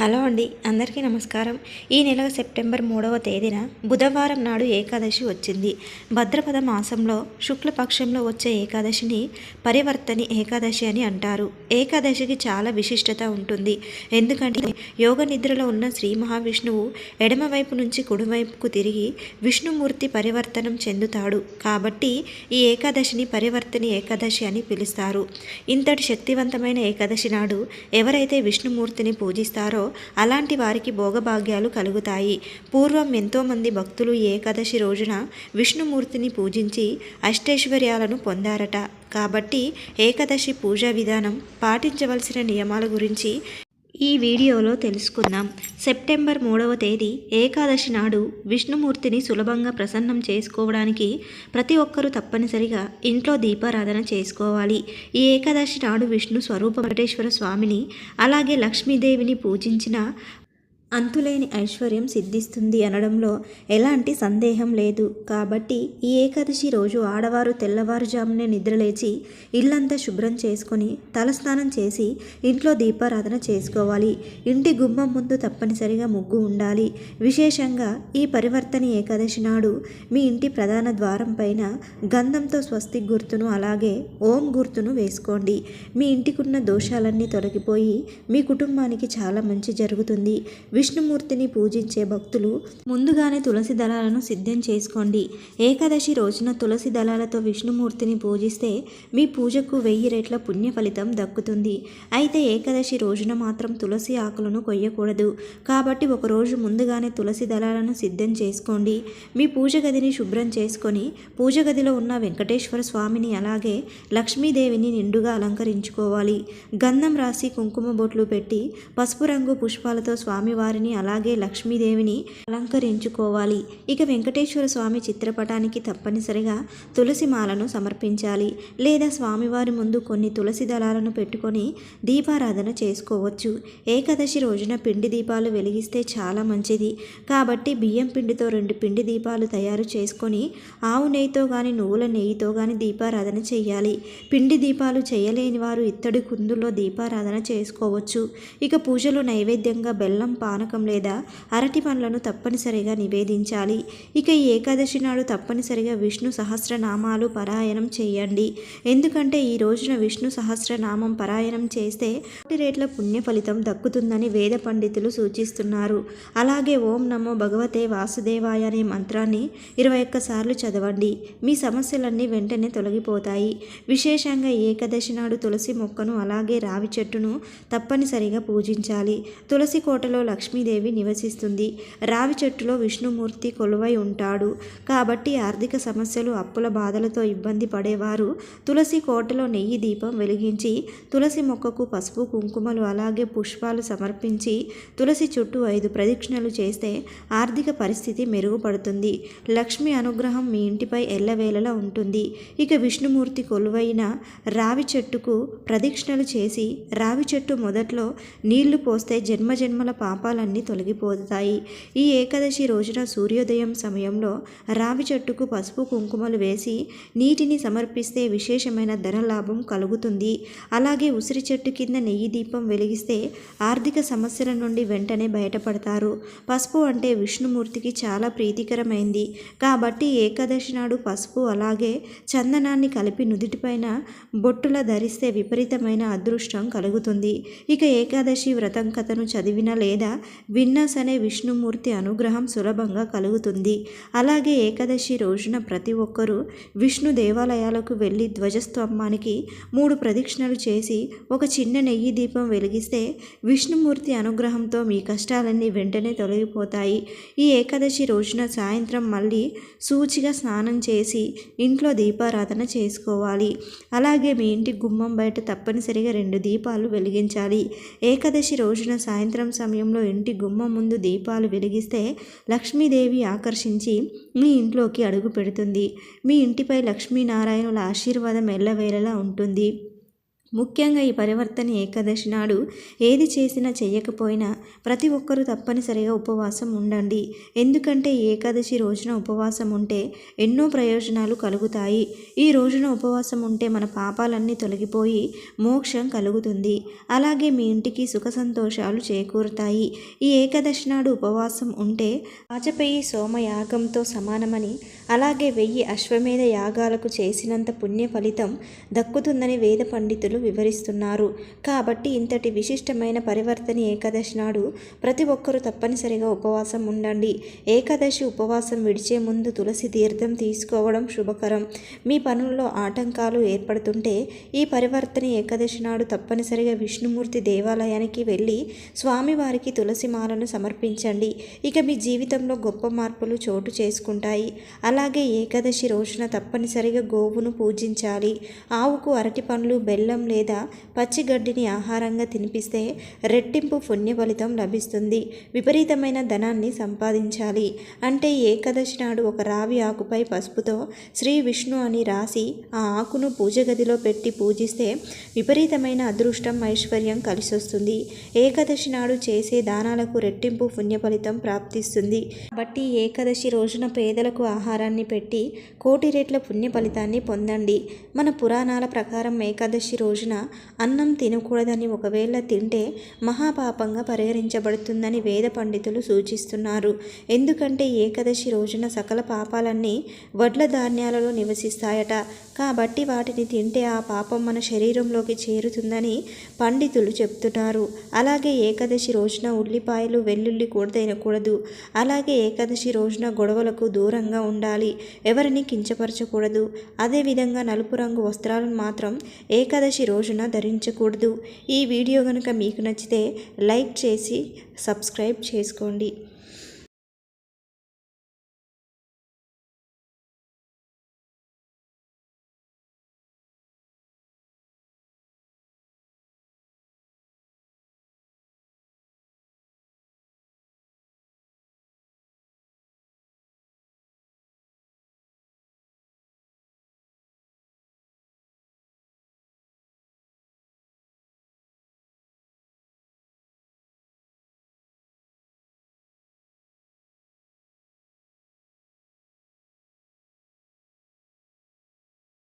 Hello అండి అందరికీ నమస్కారం. ఈ నెల సెప్టెంబర్ మూడవ తేదీన బుధవారం నాడు ఏకాదశి వచ్చింది. భద్రపద మాసంలో శుక్లపక్షంలో వచ్చే ఏకాదశిని పరివర్తని ఏకాదశి అని అంటారు. ఏకాదశికి చాలా విశిష్టత ఉంటుంది. ఎందుకంటే యోగ నిద్రలో ఉన్న శ్రీ మహావిష్ణువు ఎడమవైపు నుంచి కుడివైపుకు తిరిగి విష్ణుమూర్తి పరివర్తనం చెందుతాడు. కాబట్టి ఈ ఏకాదశిని పరివర్తని ఏకాదశి అని పిలుస్తారు. ఇంతటి శక్తివంతమైన ఏకాదశి నాడు ఎవరైతే విష్ణుమూర్తిని పూజిస్తారో అలాంటి వారికి భోగభాగ్యాలు కలుగుతాయి. పూర్వం ఎంతోమంది భక్తులు ఏకాదశి రోజున విష్ణుమూర్తిని పూజించి అష్టైశ్వర్యాలను పొందారట. కాబట్టి ఏకాదశి పూజా విధానం పాటించవలసిన నియమాల గురించి ఈ వీడియోలో తెలుసుకుందాం. సెప్టెంబర్ మూడవ తేదీ ఏకాదశి నాడు విష్ణుమూర్తిని సులభంగా ప్రసన్నం చేసుకోవడానికి ప్రతి ఒక్కరూ తప్పనిసరిగా ఇంట్లో దీపారాధన చేసుకోవాలి. ఈ ఏకాదశి నాడు విష్ణు స్వరూప వెంకటేశ్వర స్వామిని అలాగే లక్ష్మీదేవిని పూజించిన అంతులేని ఐశ్వర్యం సిద్ధిస్తుంది అనడంలో ఎలాంటి సందేహం లేదు. కాబట్టి ఈ ఏకాదశి రోజు ఆడవారు తెల్లవారుజామునే నిద్రలేచి ఇల్లంతా శుభ్రం చేసుకొని తలస్నానం చేసి ఇంట్లో దీపారాధన చేసుకోవాలి. ఇంటి గుమ్మం ముందు తప్పనిసరిగా ముగ్గు ఉండాలి. విశేషంగా ఈ పరివర్తన ఏకాదశి నాడు మీ ఇంటి ప్రధాన ద్వారం పైన గంధంతో స్వస్తి గుర్తును అలాగే ఓం గుర్తును వేసుకోండి. మీ ఇంటికున్న దోషాలన్నీ తొలగిపోయి మీ కుటుంబానికి చాలా మంచి జరుగుతుంది. విష్ణుమూర్తిని పూజించే భక్తులు ముందుగానే తులసి దళాలను సిద్ధం చేసుకోండి. ఏకాదశి రోజున తులసి దళాలతో విష్ణుమూర్తిని పూజిస్తే మీ పూజకు వెయ్యి రెట్ల పుణ్య ఫలితం దక్కుతుంది. అయితే ఏకాదశి రోజున మాత్రం తులసి ఆకులను కొయ్యకూడదు. కాబట్టి ఒకరోజు ముందుగానే తులసి దళాలను సిద్ధం చేసుకోండి. మీ పూజ గదిని శుభ్రం చేసుకొని పూజ గదిలో ఉన్న వెంకటేశ్వర స్వామిని అలాగే లక్ష్మీదేవిని నిండుగా అలంకరించుకోవాలి. గంధం రాసి కుంకుమ బొట్లు పెట్టి పసుపు రంగు పుష్పాలతో స్వామివారి వారిని అలాగే లక్ష్మీదేవిని అలంకరించుకోవాలి. ఇక వెంకటేశ్వర స్వామి చిత్రపటానికి తప్పనిసరిగా తులసి మాలను సమర్పించాలి. లేదా స్వామివారి ముందు కొన్ని తులసి దళాలను పెట్టుకొని దీపారాధన చేసుకోవచ్చు. ఏకాదశి రోజున పిండి దీపాలు వెలిగిస్తే చాలా మంచిది. కాబట్టి బియ్యం పిండితో రెండు పిండి దీపాలు తయారు చేసుకొని ఆవు నెయ్యితో కానీ నువ్వుల నెయ్యితో కానీ దీపారాధన చేయాలి. పిండి దీపాలు చేయలేని వారు ఇత్తడి కుందుల్లో దీపారాధన చేసుకోవచ్చు. ఇక పూజలు నైవేద్యంగా బెల్లం పానకం లేదా అరటి పండ్లను తప్పనిసరిగా నివేదించాలి. ఇక ఈ ఏకాదశి నాడు తప్పనిసరిగా విష్ణు సహస్రనామాలు పారాయణం చేయండి. ఎందుకంటే ఈ రోజున విష్ణు సహస్రనామం పారాయణం చేస్తే కోటి రేట్ల పుణ్య ఫలితం దక్కుతుందని వేద పండితులు సూచిస్తున్నారు. అలాగే ఓం నమో భగవతే వాసుదేవాయ అనే మంత్రాన్ని ఇరవై ఒక్కసార్లు చదవండి. మీ సమస్యలన్నీ వెంటనే తొలగిపోతాయి. విశేషంగా ఏకాదశి నాడు తులసి మొక్కను అలాగే రావి చెట్టును తప్పనిసరిగా పూజించాలి. తులసి కోటలో లక్ష్మీదేవి నివసిస్తుంది. రావి చెట్టులో విష్ణుమూర్తి కొలువై ఉంటాడు. కాబట్టి ఆర్థిక సమస్యలు అప్పుల బాధలతో ఇబ్బంది పడేవారు. తులసి కోటలో నెయ్యి దీపం వెలిగించి తులసి మొక్కకు పసుపు కుంకుమలు అలాగే పుష్పాలు సమర్పించి తులసి చుట్టూ ఐదు ప్రదక్షిణలు చేస్తే ఆర్థిక పరిస్థితి మెరుగుపడుతుంది. లక్ష్మి అనుగ్రహం మీ ఇంటిపై ఎల్లవేళలా ఉంటుంది. ఇక విష్ణుమూర్తి కొలువైన రావి చెట్టుకు ప్రదక్షిణలు చేసి రావి చెట్టు మొదట్లో నీళ్ళు పోస్తే జన్మజన్మల పాపాలన్నీ తొలగిపోతాయి. ఈ ఏకాదశి రోజున సూర్యోదయం సమయంలో రావి చెట్టుకు పసుపు కుంకుమలు వేసి నీటిని సమర్పిస్తే విశేషమైన ధనలాభం కలుగుతుంది. అలాగే ఉసిరి చెట్టు కింద నెయ్యి దీపం వెలిగిస్తే ఆర్థిక సమస్యల నుండి వెంటనే బయటపడతారు. పసుపు అంటే విష్ణుమూర్తికి చాలా ప్రీతికరమైంది. కాబట్టి ఏకాదశి నాడు పసుపు అలాగే చందనాన్ని కలిపి నుదుటిపైన బొట్టుల ధరిస్తే విపరీతమైన అదృష్టం కలుగుతుంది. ఇక ఏకాదశి వ్రతం కథను చదివిన లేదా విన్నస్ అనే విష్ణుమూర్తి అనుగ్రహం సులభంగా కలుగుతుంది. అలాగే ఏకాదశి రోజున ప్రతి ఒక్కరూ విష్ణు దేవాలయాలకు వెళ్ళి ధ్వజస్తంభానికి మూడు ప్రదక్షిణలు చేసి ఒక చిన్న నెయ్యి దీపం వెలిగిస్తే విష్ణుమూర్తి అనుగ్రహంతో మీ కష్టాలన్నీ వెంటనే తొలగిపోతాయి. ఈ ఏకాదశి రోజున సాయంత్రం మళ్ళీ సూచిగా స్నానం చేసి ఇంట్లో దీపారాధన చేసుకోవాలి. అలాగే మీ ఇంటి గుమ్మం బయట తప్పనిసరిగా రెండు దీపాలు వెలిగించాలి. ఏకాదశి రోజున సాయంత్రం సమయంలో ఇంటి గుమ్మం ముందు దీపాలు వెలిగిస్తే లక్ష్మీదేవి ఆకర్షించి మీ ఇంట్లోకి అడుగు పెడుతుంది. మీ ఇంటిపై లక్ష్మీనారాయణుల ఆశీర్వాదం ఎల్లవేళలా ఉంటుంది. ముఖ్యంగా ఈ పరివర్తన ఏకాదశి నాడు ఏది చేసినా చేయకపోయినా ప్రతి ఒక్కరూ తప్పనిసరిగా ఉపవాసం ఉండండి. ఎందుకంటే ఏకాదశి రోజున ఉపవాసం ఉంటే ఎన్నో ప్రయోజనాలు కలుగుతాయి. ఈ రోజున ఉపవాసం ఉంటే మన పాపాలన్నీ తొలగిపోయి మోక్షం కలుగుతుంది. అలాగే మీ ఇంటికి సుఖ సంతోషాలు చేకూరుతాయి. ఈ ఏకాదశి నాడు ఉపవాసం ఉంటే వాజపేయి సోమయాగంతో సమానమని అలాగే వెయ్యి అశ్వమేధ యాగాలకు చేసినంత పుణ్య ఫలితం దక్కుతుందని వేద పండితులు వివరిస్తున్నారు. కాబట్టి ఇంతటి విశిష్టమైన పరివర్తన ఏకాదశి నాడు ప్రతి ఒక్కరూ తప్పనిసరిగా ఉపవాసం ఉండండి. ఏకాదశి ఉపవాసం విడిచే ముందు తులసి తీర్థం తీసుకోవడం శుభకరం. మీ పనుల్లో ఆటంకాలు ఏర్పడుతుంటే ఈ పరివర్తన ఏకాదశి నాడు తప్పనిసరిగా విష్ణుమూర్తి దేవాలయానికి వెళ్ళి స్వామివారికి తులసి మాలను సమర్పించండి. ఇక మీ జీవితంలో గొప్ప మార్పులు చోటు చేసుకుంటాయి. అలాగే ఏకాదశి రోజున తప్పనిసరిగా గోవును పూజించాలి. ఆవుకు అరటి పండ్లు బెల్లం లేదా పచ్చిగడ్డిని ఆహారంగా తినిపిస్తే రెట్టింపు పుణ్య ఫలితం లభిస్తుంది. విపరీతమైన ధనాన్ని సంపాదించాలి. అంటే ఏకాదశి నాడు ఒక రావి ఆకుపై పసుపుతో శ్రీ విష్ణు అని రాసి ఆ ఆకును పూజ గదిలో పెట్టి పూజిస్తే విపరీతమైన అదృష్టం ఐశ్వర్యం కలిసొస్తుంది. ఏకాదశి నాడు చేసే దానాలకు రెట్టింపు పుణ్య ఫలితం ప్రాప్తిస్తుంది. బట్టి ఏకాదశి రోజున పేదలకు ఆహారాన్ని పెట్టి కోటి రెట్ల పుణ్య ఫలితాన్ని పొందండి. మన పురాణాల ప్రకారం ఏకాదశి రోజు రోజున అన్నం తినకూడదని ఒకవేళ తింటే మహాపాపంగా పరిగణించబడుతుందని వేద పండితులు సూచిస్తున్నారు. ఎందుకంటే ఏకాదశి రోజున సకల పాపాలన్నీ వడ్ల ధాన్యాలలో నివసిస్తాయట. కాబట్టి వాటిని తింటే ఆ పాపం మన శరీరంలోకి చేరుతుందని పండితులు చెప్తున్నారు. అలాగే ఏకాదశి రోజున ఉల్లిపాయలు వెల్లుల్లి కూడా తినకూడదు. అలాగే ఏకాదశి రోజున గొడవలకు దూరంగా ఉండాలి. ఎవరిని కించపరచకూడదు. అదేవిధంగా నలుపు రంగు వస్త్రాలను మాత్రం ఏకాదశి రోజున ధరించకూడదు. ఈ వీడియో కనుక మీకు నచ్చితే లైక్ చేసి సబ్స్క్రైబ్ చేసుకోండి.